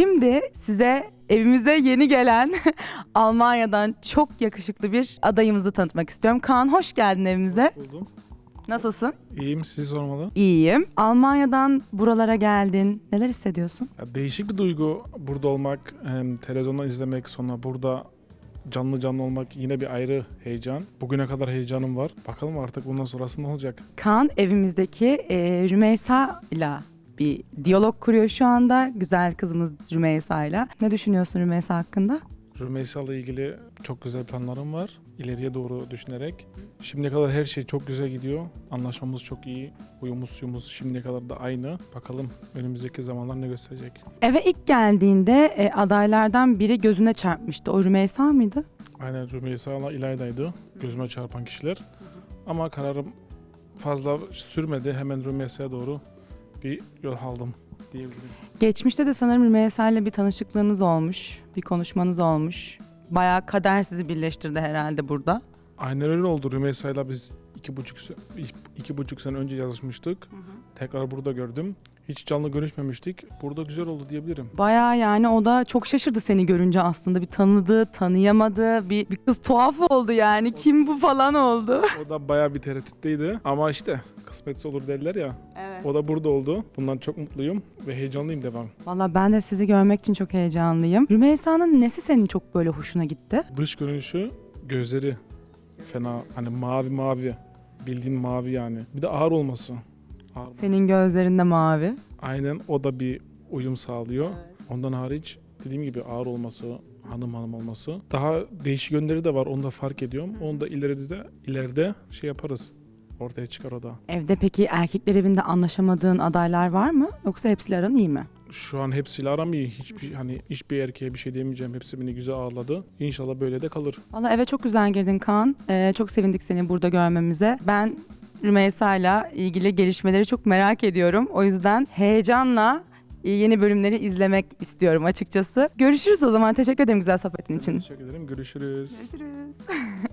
Şimdi size evimize yeni gelen Almanya'dan çok yakışıklı bir adayımızı tanıtmak istiyorum. Kaan hoş geldin evimize. Buldum. Nasılsın? İyiyim sizi sormalı. İyiyim. Almanya'dan buralara geldin. Neler hissediyorsun? Ya değişik bir duygu burada olmak, hem televizyondan izlemek, sonra burada canlı canlı olmak yine bir ayrı heyecan. Bugüne kadar heyecanım var. Bakalım artık bundan sonrası ne olacak? Kaan evimizdeki e, Rümeysa ile bir diyalog kuruyor şu anda. Güzel kızımız Rümeysa ile. Ne düşünüyorsun Rümeysa hakkında? Rümeysa ile ilgili çok güzel planlarım var. İleriye doğru düşünerek. Şimdiye kadar her şey çok güzel gidiyor. Anlaşmamız çok iyi. Uyumuz suyumuz şimdiye kadar da aynı. Bakalım önümüzdeki zamanlar ne gösterecek. Eve ilk geldiğinde e, adaylardan biri gözüne çarpmıştı. O Rümeysa mıydı? Aynen Rümeysa ile İlayda'ydı. Gözüme çarpan kişiler. Ama kararım fazla sürmedi. Hemen Rümeysa'ya doğru bir yol aldım diyebilirim. Geçmişte de sanırım Rümeysa ile bir tanışıklığınız olmuş. Bir konuşmanız olmuş. Bayağı kader sizi birleştirdi herhalde burada. Aynen öyle oldu. Rümeysa ile biz iki buçuk, iki buçuk sene önce yazışmıştık. Tekrar burada gördüm. Hiç canlı görüşmemiştik. Burada güzel oldu diyebilirim. Bayağı yani o da çok şaşırdı seni görünce aslında. Bir tanıdı, tanıyamadı. Bir, bir kız tuhaf oldu yani. Kim bu falan oldu. O da bayağı bir tereddütteydi. Ama işte kısmetse olur derler ya. Evet. O da burada oldu. Bundan çok mutluyum ve heyecanlıyım devam. Valla ben de sizi görmek için çok heyecanlıyım. Rümeysa'nın nesi senin çok böyle hoşuna gitti? Dış görünüşü, gözleri fena. Hani mavi mavi. Bildiğin mavi yani. Bir de ağır olması. Ağır. Senin gözlerinde mavi. Aynen o da bir uyum sağlıyor. Ondan hariç dediğim gibi ağır olması, hanım hanım olması. Daha değişik yönleri de var. Onu da fark ediyorum. Onu da ileride de ileride şey yaparız. Ortaya çıkar o da. Evde peki erkekler evinde anlaşamadığın adaylar var mı? Yoksa hepsiyle aran iyi mi? Şu an hepsiyle aram iyi. Hiçbir hani hiçbir erkeğe bir şey diyemeyeceğim. Hepsi beni güzel ağırladı. İnşallah böyle de kalır. Valla eve çok güzel girdin Kaan. Ee, çok sevindik seni burada görmemize. Ben Rümeysa'yla ilgili gelişmeleri çok merak ediyorum. O yüzden heyecanla yeni bölümleri izlemek istiyorum açıkçası. Görüşürüz o zaman. Teşekkür ederim güzel sohbetin için. Teşekkür ederim. Görüşürüz. Görüşürüz.